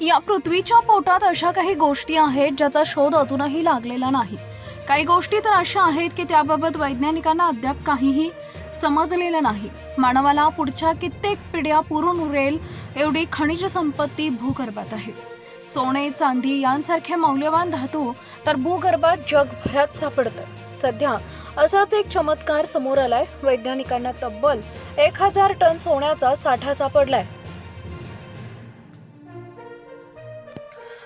या पृथ्वीच्या पोटात अशा काही गोष्टी आहेत ज्याचा शोध अजूनही लागलेला नाही. काही गोष्टी तर अशा आहेत की त्याबाबत वैज्ञानिकांना अद्याप काहीही समजलेलं नाही. मानवाला पुढच्या कित्येक पिढ्या पुरून उरेल एवढी खनिज संपत्ती भूगर्भात आहे. सोने चांदी यांसारखे मौल्यवान धातू तर भूगर्भात जगभरात सापडतात सध्या असाच एक चमत्कार समोर आलाय. वैज्ञानिकांना तब्बल एक हजार टन सोन्याचा साठा सापडलाय.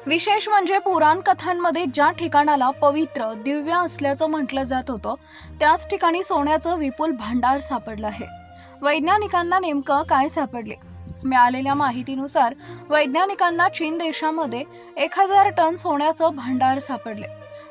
विशेष म्हणजे पुराण कथांमध्ये ज्या ठिकाणाला पवित्र दिव्य असल्याचं म्हटलं जात होतं त्याच ठिकाणी सोन्याचं विपुल भांडार सापडलं आहे. वैज्ञानिकांना नेमकं काय सापडले? मिळालेल्या माहितीनुसार वैज्ञानिकांना चीन देशामध्ये एक हजार टन सोन्याचं भांडार सापडले.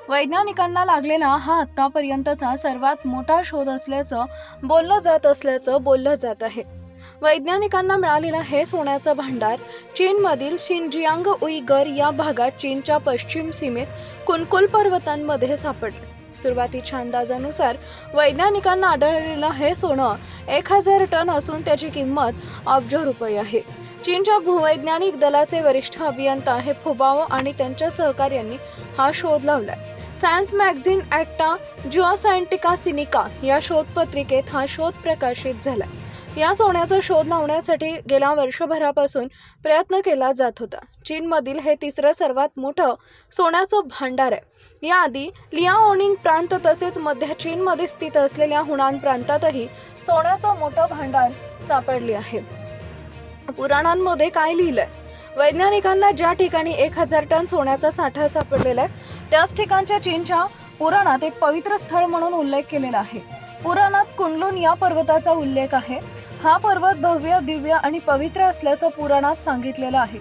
वैज्ञानिकांना लागलेला हा आत्तापर्यंतचा सर्वात मोठा शोध असल्याचं बोललं जात असल्याचं बोललं जात आहे. वैज्ञानिकांना मिळालेलं हे सोन्याचं भांडार चीनमधील शिनजियांग उईगर या भागात चीनच्या पश्चिम सीमेत कुनकुल पर्वतांमध्ये सापडले. सुरुवातीच्या अंदाजानुसार वैज्ञानिकांना आढळलेलं हे सोनं एक हजार टन असून त्याची किंमत अब्ज रुपये आहे. चीनच्या भूवैज्ञानिक दलाचे वरिष्ठ अभियंता हे फुबाओ आणि त्यांच्या सहकार्यांनी हा शोध लावलाय. सायन्स मॅगझिन ॲक्टा जिओसायंटिका सिनिका या शोधपत्रिकेत हा शोध प्रकाशित झाला या सोन्याचा शोध लावण्यासाठी गेल्या वर्षभरापासून प्रयत्न केला जात होता. चीनमधील हे तिसरं सर्वात मोठं सोन्याचं भांडार आहे. याआधी लियाओनिंग प्रांत तसेच मध्य चीनमध्ये स्थित असलेल्या हुनान प्रांतातही सोन्याचं मोठं भांडार सापडले आहे. पुराणांमध्ये काय लिहिलंय? वैज्ञानिकांना ज्या ठिकाणी एक हजार टन सोन्याचा साठा सापडलेला आहे त्याच ठिकाणच्या चीनच्या पुराणात एक पवित्र स्थळ म्हणून उल्लेख केलेला आहे. पुराणात कुंडलून या पर्वताचा उल्लेख आहे. हा पर्वत भव्य दिव्य आणि पवित्र असल्याचं पुराणात सांगितलेलं आहे.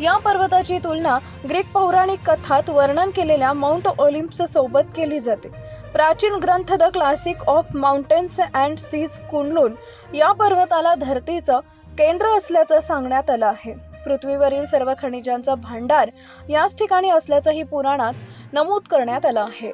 या पर्वताची तुलना ग्रीक पौराणिक कथात वर्णन केलेल्या माउंट ऑलिम्पस सोबत केली जाते. प्राचीन ग्रंथ the classic of mountains and seas कुंडलून या पर्वताला धरतीचं केंद्र असल्याचं सांगण्यात आलं आहे. पृथ्वीवरील सर्व खनिजांचा भांडार याच ठिकाणी असल्याचंही पुराणात नमूद करण्यात आलं आहे.